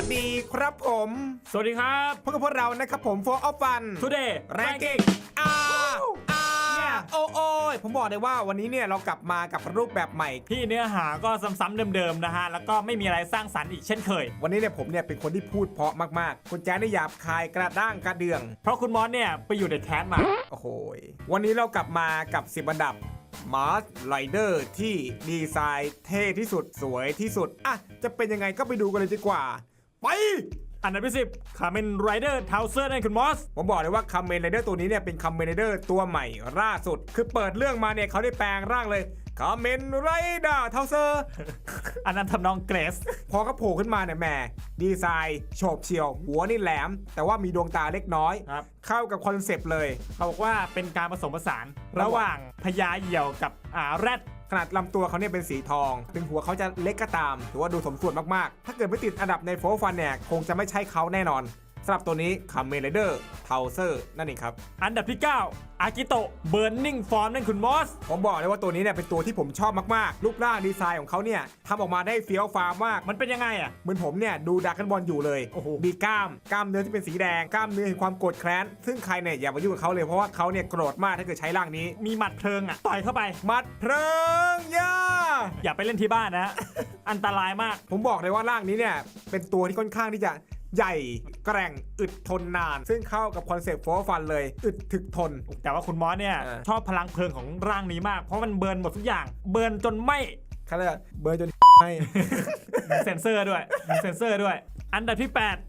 วัสดีครับผม สวัสดีครับพบกับพวกเรานะครับผมโฟร์ออฟฟัน Today แรงกิ้งอ่าอ่า Yeah โอ้โอ้ยผมบอกเลยว่าวันนี้เนี่ยเรากลับมากับรูปแบบใหม่ ที่เนื้อหาก็ซ้ำๆเดิมๆนะฮะ แล้วก็ไม่มีอะไรสร้างสรรค์อีกเช่นเคย วันนี้เนี่ยผมเนี่ยเป็นคนที่พูดเพราะมากๆ คุณแจ๊ดได้หยาบคายกระด้างกระเดือง เพราะคุณมอสเนี่ยไปอยู่ในแคสมา โอ้โหยวันนี้เรากลับมากับ10อันดับมาร์สไ i เดอร์ที่ดีไซน์เท่ที่สุดสวยที่สุด อะ จะเป็นยังไงก็ไปดูกันเลยดีกว่า ไป อันดับที่สิบคาเมนไรเดอร์ทาวเซอร์นั่นคุณมอส ผมบอกเลยว่าคัมเมนไรเดอร์ตัวนี้เนี่ยเป็นคัมเมนไรเดอร์ตัวใหม่ล่าสุด คือเปิดเรื่องมาเนี่ยเขาได้แปลงร่างเลยคัมเมนไรเดอร์เทาเซอร์ อันนั้นทำนองเกรส พอก็โผล่ขึ้นมาเนี่ยแหมดีไซน์โฉบเฉี่ยว หัวนี่แหลม แต่ว่ามีดวงตาเล็กน้อย ครับ เข้ากับคอนเซปต์เลย เขาบอกว่าเป็นการผสมผสาน ระหว่างพญาเหยี่ยวกับอ่าแรด ขนาดลำตัวเขาเนี่ยเป็นสีทอง ถึงหัวเขาจะเล็กก็ตาม ถือว่าดูสมส่วนมากๆ ถ้าเกิดไม่ติดอันดับในโฟร์ฟันเนี่ยคงจะไม่ใช่เขาแน่นอน สำหรับตัวนี้คัมเมนไรเดอร์เทาเซอร์นั่นเองครับ อันดับที่ 9 อากิโตะเบิร์นนิ่งฟอร์มนั่นคุณมอส ผมบอกเลยว่าตัวนี้เนี่ยเป็นตัวที่ผมชอบมากๆ รูปร่างดีไซน์ของเขาเนี่ยทำออกมาได้เฟี้ยวฟ้าวมาก มันเป็นยังไงอะ เหมือนผมเนี่ยดูดักกันบอลอยู่เลยโอ้โหมีกล้าม กล้ามเนื้อที่เป็นสีแดง กล้ามเนื้อแห่งความโกรธแค้น ซึ่งใครเนี่ยอย่ามายุ่งกับเขาเลยเพราะว่าเขาเนี่ยโกรธมากถ้าเกิดใช้ร่างนี้ มีหมัดเพลิงอะต่อยเข้าไป มัดเพลิงย่าอย่าไปเล่นที่บ้านนะฮะอันตรายมาก ผมบอกเลยว่าร่างนี้เนี่ยเป็นตัวที่ค่อนข้างที่จะ ใหญ่แกร่งอึดทนนาน ซึ่งเข้ากับคอนเซปต์โฟร์ฟันเลย อึดถึกทน แต่ว่าคุณมอสเนี่ยเออ ชอบพลังเพลิงของร่างนี้มาก เพราะมันเบิร์นหมดทุกอย่าง เบิร์นจนไหม่เขาเรียกว่าเบอร์จน ให้ มีเซนเซอร์ด้วยมีเซนเซอร์ด้วย อันดับที่ 8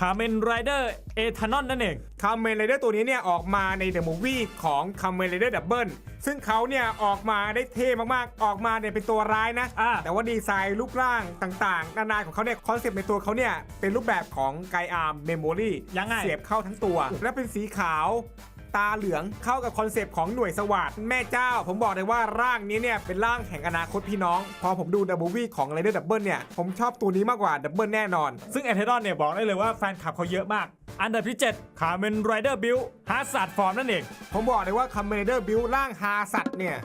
คาเมนไรเดอร์เอทานอลนั่นเองคาเมนไรเดอร์ตัวนี้เนี่ยออกมาในเดอะมูฟวี่ของคาเมนไรเดอร์ดับเบิลซึ่งเขาเนี่ยออกมาได้เท่มากๆ ออกมาเนี่ยเป็นตัวร้ายนะ อ่า แต่ว่าดีไซน์รูปร่างต่างๆ นานาของเขาเนี่ยคอนเซปต์ในตัวเขาเนี่ยเป็นรูปแบบของไกอาร์มเมมโมรียังไง เสียบเข้าทั้งตัว และเป็นสีขาว ตาเหลืองเข้ากับคอนเซปต์ของหน่วยสวัสดแม่เจ้า ผมบอกเลยว่าร่างนี้เนี่ยเป็นร่างแห่งอนาคตพี่น้อง พอผมดูดับเบิลวี่ของไรเดอร์ดับเบิลเนี่ยผมชอบตัวนี้มากกว่าดับเบิลแน่นอน ซึ่งเอเทานอลเนี่ยบอกได้เลยว่าแฟนคลับเขาเยอะมาก อันดับที่7คาเมนไรเดอร์บิลฮาร์สัตฟอร์มนั่นเองผมบอกเลยว่าคาเมนไรเดอร์บิวร่างฮาสัตเนี่ย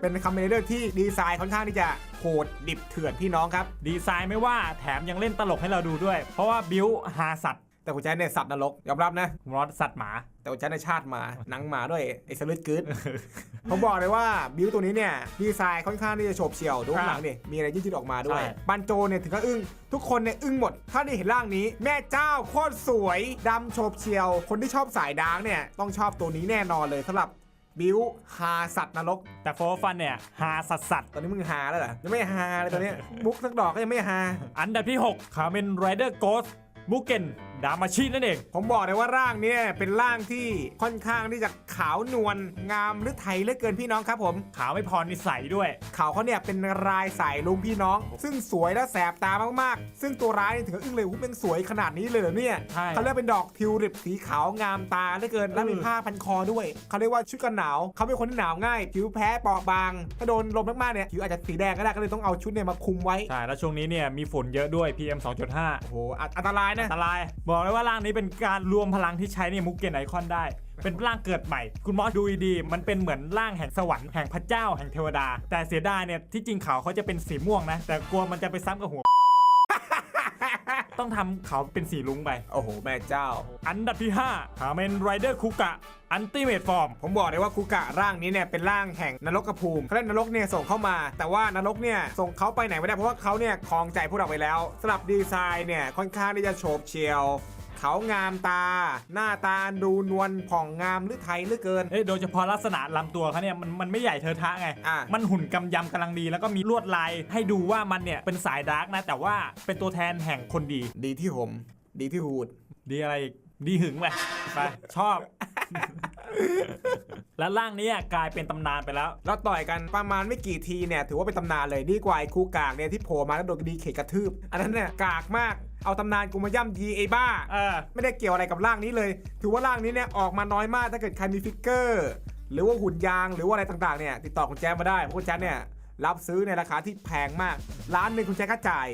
เป็นคอมเมนเดอร์ที่ดีไซน์ค่อนข้างที่จะโหดดิบเถื่อนพี่น้องครับ ดีไซน์ไม่ว่าแถมยังเล่นตลกให้เราดูด้วย เพราะว่าบิลฮาสัต แต่คุณแจ๊ดเนี่ยสัตว์นรกยอมรับนะมอสสัตว์หมา แต่คุณแจ๊ดในยชาติหมาหนังหมาด้วยไอ้สลิดกึดผมบอกเลยว่าบิวตัวนี้เนี่ยดีไซน์ค่อนข้างที่จะโฉบเฉี่ยวดูข้างหลังเนี่ยมีอะไรยืดๆออกมาด้วยใช่บันโจเนี่ยถึงก็อึ้งทุกคนเนี่ยอึ้งหมด ถ้าได้เห็นร่างนี้ แม่เจ้าโคตรสวยดำโฉบเฉี่ยว คนที่ชอบสายดาร์กเนี่ยต้องชอบตัวนี้แน่นอนเลยสำหรับบิวฮาสัตว์นรก แต่โฟฟันเนี่ยฮาสัตสัตว์ตอนนี้มึงฮาแล้วเหรอยังไม่ฮาเลยตอนเนี้ยมุกสักดอกก็ยังไม่ฮาอันดับที่ 6 คาเมนไรเดอร์โกสมูเกน ดามาชินั่นเอง ผมบอกเลยว่าร่างเนี้เป็นร่างที่ค่อนข้างที่จะขาวนวลงามหรือไทยเหลือเกินพี่น้องครับผม ขาวไม่พอนิสัยด้วยเขาเขาเนี่ยเป็นรายสายลุงพี่น้อง ซึ่งสวยและแสบตามากๆ ซึ่งตัวร้ายนี่ถึงกับอึ้งเลยว่าเป็นสวยขนาดนี้เลยเหรอเนี่ยใช่เขาเรียกเป็นดอกทิวลิปสีขาวงามตาเหลือเกินและมีเออผ้าพันคอด้วยเขาเรียกว่าชุดกันหนาวเขาเป็นคนที่หนาวง่ายผิวแพ้เปราะบาง ถ้าโดนลมมากๆเนี่ยผิวอาจจะสีแดงก็ได้ก็เลยต้องเอาชุดเนี่ยมาคุมไว้ใช่แล้วช่วงนี้เนี่ยมีฝุ่นเยอะด้วย PM 2.5โอ้โหอันอันตรายนะอันตรายบอกเลยว่าร่างนี้เป็นการรวมพลังที่ใช้ในมุกเกนไอคอนได้ เป็นร่างเกิดใหม่ คุณมอสดูดีมันเป็นเหมือนร่างแห่งสวรรค์แห่งพระเจ้าแห่งเทวดา แต่เสียดายเนี่ยที่จริงเขาเขาจะเป็นสีม่วงนะ แต่กลัวมันจะไปซ้ำกับหัว ต้องทำเขาเป็นสีลุงไป โอ้โห แม่เจ้า อันดับที่5คาเมนไรเดอร์คุกะอันติเมทฟอร์ม ผมบอกเลยว่าคุกะร่างนี้เนี่ยเป็นร่างแห่งนรกภูมิเขาเรียกนรกเนี่ยส่งเข้ามา แต่ว่านรกเนี่ยส่งเขาไปไหนไม่ได้เพราะว่าเขาเนี่ยคลองใจพวกเราไปแล้วสำหรับดีไซน์เนี่ยค่อนข้างที่จะโฉบเฉียวเขางามตา หน้าตาดูนวลผ่องงามหรือไทยเหลือเกิน เอ้ยโดยเฉพาะลักษณะลำตัวเขาเนี่ยมันมันไม่ใหญ่เทอะทะไง อะ มันหุ่นกำยำกำลังดี แล้วก็มีลวดลายให้ดูว่ามันเนี่ยเป็นสายดาร์กนะ แต่ว่าเป็นตัวแทนแห่งคนดี ดีที่ห่มดีที่หูด ดีอะไรอีกดีหึงไปไปชอบ แล้วร่างนี้กลายเป็นตำนานไปแล้ว เราต่อยกันประมาณไม่กี่ทีเนี่ยถือว่าเป็นตำนานเลยดีกว่าไอ้คูกากเนี่ยที่โผล่มาแล้วโดนดีเขกกระทืบ อันนั้นเนี่ยกากมากเอาตำนานกูมาย่ำยีไอ้บ้าเออไม่ได้เกี่ยวอะไรกับร่างนี้เลย ถือว่าร่างนี้เนี่ยออกมาน้อยมากถ้าเกิดใครมีฟิกเกอร์ หรือว่าหุ่นยางหรือว่าอะไรต่างๆเนี่ยติดต่อคุณแจ๊มาได้เพราะคุณแจ๊เนี่ยรับซื้อในราคาที่แพงมากร้านหนึ่งคุณแจ๊คก็จ่าย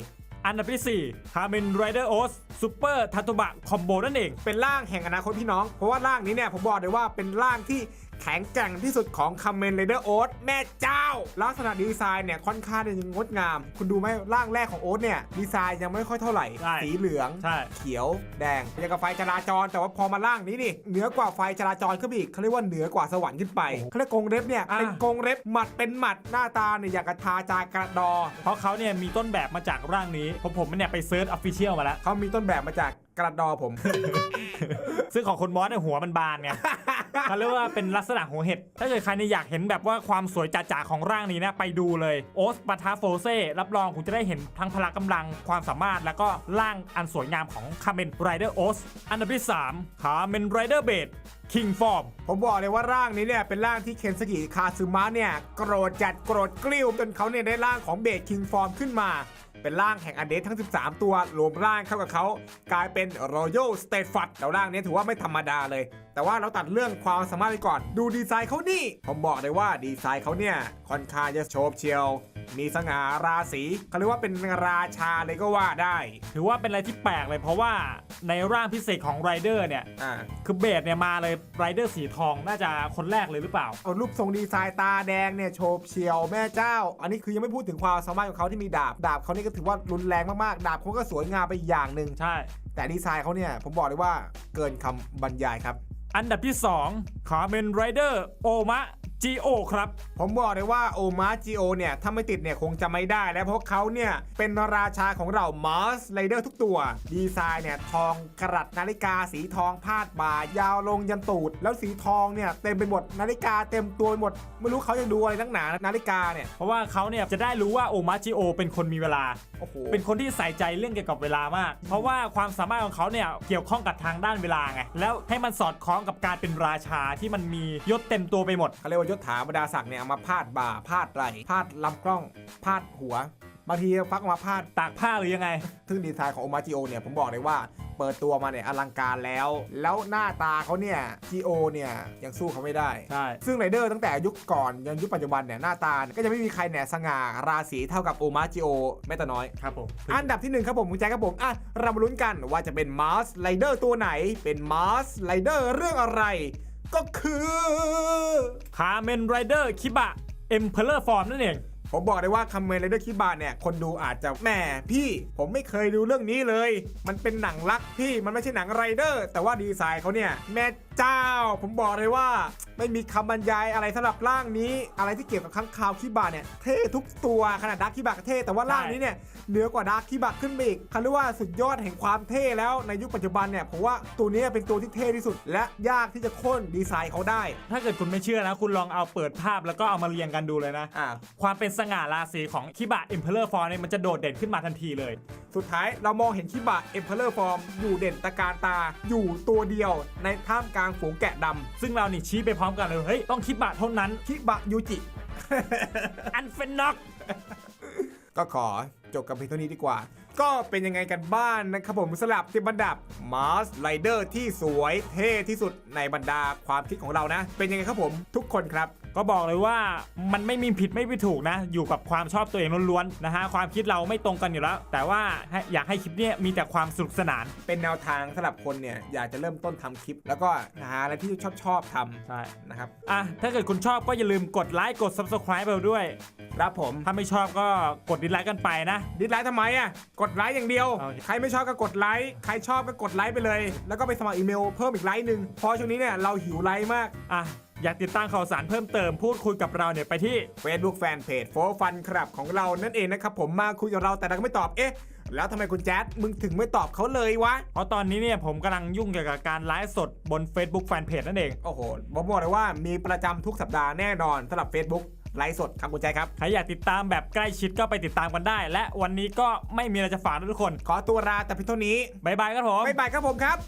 อันดับที่4 Kamen Rider Os Super t a t u b a Combo นั่นเอง เป็นร่างแห่งอนาคตพี่น้อง เพราะว่าร่างนี้เนี่ยผมบอกเลยว่าเป็นร่างที่ แข็งแกร่งที่สุดของคัมเมนเ r เดอร์โอ๊ตแม่เจ้า ลักษณะดีไซน์เนี่ยค่อนข้างจะงดงาม คุณดูไหมร่างแรกของโอ๊ตเนี่ยดีไซน์ยังไม่ค่อยเท่าไหร่ ใช่สีเหลือง ใช่ เขียวแดงอย่างกับไฟจราจร แต่ว่าพอมาล่างนี้นี่เหนือกว่าไฟจราจรขึ้นไปอีกเขาเรียกว่าเหนือกว่าสวรรค์ขึ้นไปเขาเรียกกรงเล็บเนี่ยอ่าเป็นกรงเล็บหมัดเป็นหมัดหน้าตาเนี่ยอย่างกระทาจากระดอ เพราะเขาเนี่ยมีต้นแบบมาจากร่างนี้ผมผมเนี่ยไปเซิร์ชออฟฟิเชียลมาแล้วเขามีต้นแบบมาจาก กระดอผม ซึ่งของคนมอสเนี่ยหัวมันบานไง เขาเรียกว่าเป็นลักษณะหัวเห็ด ถ้าเกิดใครเนี่ยอยากเห็นแบบว่าความสวยจ่าๆของร่างนี้นะไปดูเลยโอสปาทาโฟเซรับรองคุณจะได้เห็นทั้งพละกำลังความสามารถแล้วก็ร่างอันสวยงามของคาเมนไรเดอร์โอสอันดับที่ 3คาเมนไรเดอร์เบดคิงฟอร์ม ผมบอกเลยว่าร่างนี้เนี่ยเป็นร่างที่เคนสกิคาซึมะเนี่ยโกรธจัดโกรธกริ้วจนเขาเนี่ยได้ร่างของเบดคิงฟอร์มขึ้นมา เป็นร่างแห่งอเดสทั้ง 13 ตัวรวมร่างเข้ากับเขากลายเป็นรอยัลสเตทฟัดแล้วร่างนี้ถือว่าไม่ธรรมดาเลย แต่ว่าเราตัดเรื่องความสามารถไปก่อน ดูดีไซน์เขานี่ ผมบอกเลยว่าดีไซน์เขาเนี่ยค่อนข้างจะโชบเชียว มีสง่าราศีเขาเรียกว่าเป็นราชาเลยก็ว่าได้ ถือว่าเป็นอะไรที่แปลกเลยเพราะว่าในร่างพิเศษของไรเดอร์เนี่ย อ่าคือเบดเนี่ยมาเลยไรเดอร์สีทองน่าจะคนแรกเลยหรือเปล่า เอารูปทรงดีไซน์ตาแดงเนี่ยโฉบเฉียวแม่เจ้า อันนี้คือยังไม่พูดถึงความสามารถของเขาที่มีดาบ ดาบเขานี่ก็ถือว่ารุนแรงมากๆ ดาบเขาก็สวยงามไปอีกอย่างหนึ่ง ใช่ แต่ดีไซน์เขาเนี่ยผมบอกเลยว่าเกินคำบรรยายครับ อันดับที่2คาเมนไรเดอร์โอมะ จีโอครับ ผมบอกเลยว่าโอมาจิโอเนี่ย ถ้าไม่ติดเนี่ยคงจะไม่ได้ แล้วเพราะเขาเนี่ย เป็นราชาของเรามาสไรเดอร์ทุกตัว ดีไซน์เนี่ย ทองกรัดนาฬิกาสีทองพาดบ่ายาวลงยันตูด แล้วสีทองเนี่ย เต็มไปหมดนาฬิกาเต็มตัวไปหมด ไม่รู้เขาจะดูอะไรตั้งหนานาฬิกาเนี่ย เพราะว่าเขาเนี่ยจะได้รู้ว่าโอมาจิโอเป็นคนมีเวลาโอ้โหเป็นคนที่ใส่ใจเรื่องเกี่ยวกับเวลามาก เพราะว่าความสามารถของเขาเนี่ยเกี่ยวข้องกับทางด้านเวลาไงแล้วให้มันสอดคล้องกับการเป็นราชาที่มันมียศเต็มตัวไปหมดเขาเรียกว่ายศถาบรรดาศักดิ์เนี่ยเอามาพาดบ่าพาดไหล่พาดลำกล้องพาดหัว บางทีฟักออกมาพาดตากผ้าหรือยังไง ซึ่งดีไซน์ของโอมาจิโอเนี่ยผมบอกเลยว่าเปิดตัวมาเนี่ยอลังการแล้ว แล้วหน้าตาเขาเนี่ยจิโอเนี่ยยังสู้เขาไม่ได้ ใช่ ซึ่งไรเดอร์ตั้งแต่ยุคก่อนยันยุคปัจจุบันเนี่ยหน้าตาเนี่ยก็จะไม่มีใครเนี่ยสง่าราศีเท่ากับโอมาจิโอแม้แต่น้อย ครับผม อันดับที่หนึ่งครับผมคุณแจ็คครับผม อะ เรามาลุ้นกันว่าจะเป็นมาร์สไรเดอร์ตัวไหน เป็นมาร์สไรเดอร์เรื่องอะไร ก็คือคาเมนไรเดอร์คิบะเอ็มเพลเลอร์ฟอร์มนั่นเอง ผมบอกเลยว่าคัมเมนไรเดอร์คิบาเนี่ยคนดูอาจจะแหมพี่ ผมไม่เคยดูเรื่องนี้เลย มันเป็นหนังรักพี่มันไม่ใช่หนังไรเดอร์ แต่ว่าดีไซน์เขาเนี่ยแม่เจ้า ผมบอกเลยว่า ไม่มีคำบรรยายอะไรสำหรับร่างนี้ อะไรที่เกี่ยวกับข้างคาวคิบาเนี่ยเท่ทุกตัวขนาดดาร์คคิบาก็เท่แต่ว่าร่างนี้เนี่ยเหนือกว่าดาร์คคิบาขึ้นไปอีกเขาเรียกว่าสุดยอดแห่งความเท่แล้วในยุคปัจจุบันเนี่ยผมว่าตัวนี้เป็นตัวที่เท่ที่สุด และยากที่จะค่นดีไซน์เขาได้ ถ้าเกิดคุณไม่เชื่อนะ คุณลองเอาเปิดภาพแล้วก็เอามาเรียงกันดูเลยนะอ่าความเป็นสง่าราศีของคิบะเอ็มเพลเลอร์ฟอร์เนี่ยมันจะโดดเด่นขึ้นมาทันทีเลย สุดท้ายเรามองเห็นคิบะเอ็มเพลเลอร์ฟอร์มอยู่เด่นตะการตาอยู่ตัวเดียวในท่ามกลางฝูงแกะดซึ่งเรานี่ชี้ไปพร้อมกันเลยเฮ้ยต้องคิบะเท่านั้นำคิบะยูจิอันเฟนน็อกก็ขอ จบกันเพียงเท่านี้ดีกว่า ก็เป็นยังไงกันบ้านนะครับผมสลับที่บรรดับมาร์สไรเดอร์ที่สวยเท่ที่สุดในบรรดาความคิดของเรานะ เป็นยังไงครับผมทุกคนครับ ก็บอกเลยว่ามันไม่มีผิดไม่มีถูกนะ อยู่กับความชอบตัวเองล้วนๆนะฮะความคิดเราไม่ตรงกันอยู่แล้ว แต่ว่าให้อยากให้คลิปเนี้ยมีแต่ความสนุกสนาน เป็นแนวทางสำหรับคนเนี่ยอยากจะเริ่มต้นทำคลิป แล้วก็หาอะไรที่ชอบชอบๆทใช่ำนะครับอะถ้าเกิดคุณชอบก็อย่าลืมกดไลค์กด subscribe เราด้วย ครับผม ถ้าไม่ชอบก็กดดิสไลค์กันไปนะ ดิสไลค์ทำไมอะ กดไลค์อย่างเดียวโอเคใครไม่ชอบก็กดไลค์ ใครชอบก็กดไลค์ไปเลย แล้วก็ไปสมัครอีเมลเพิ่มอีกไลค์หนึ่งเพราะช่วงนี้เนี่ยเราหิวไลค์มาก อะ อยากติดตามข่าวสารเพิ่มเติมพูดคุยกับเราเนี่ยไปที่ Facebook Fanpage โฟฟันครับของเรานั่นเองนะครับผมมาคุยกับเราแต่เราก็ไม่ตอบเอ๊ะ แล้วทำไมคุณแจ๊ดมึงถึงไม่ตอบเขาเลยวะ เพราะตอนนี้เนี่ยผมกำลังยุ่งเกี่ยวกับการไลฟ์สดบน Facebook Fanpage นั่นเอง โอ้โหผมบอกเลยว่ามีประจำทุกสัปดาห์แน่นอนสำหรับ Facebook ไลฟ์สดครับคุณแจ๊ดครับ ใครอยากติดตามแบบใกล้ชิดก็ไปติดตามกันได้ และวันนี้ก็ไม่มีอะไรจะฝากนะทุกคนขอตัวลาแต่เพียงเท่านี้บายบายครับผม บ๊ายบายครับผมครับ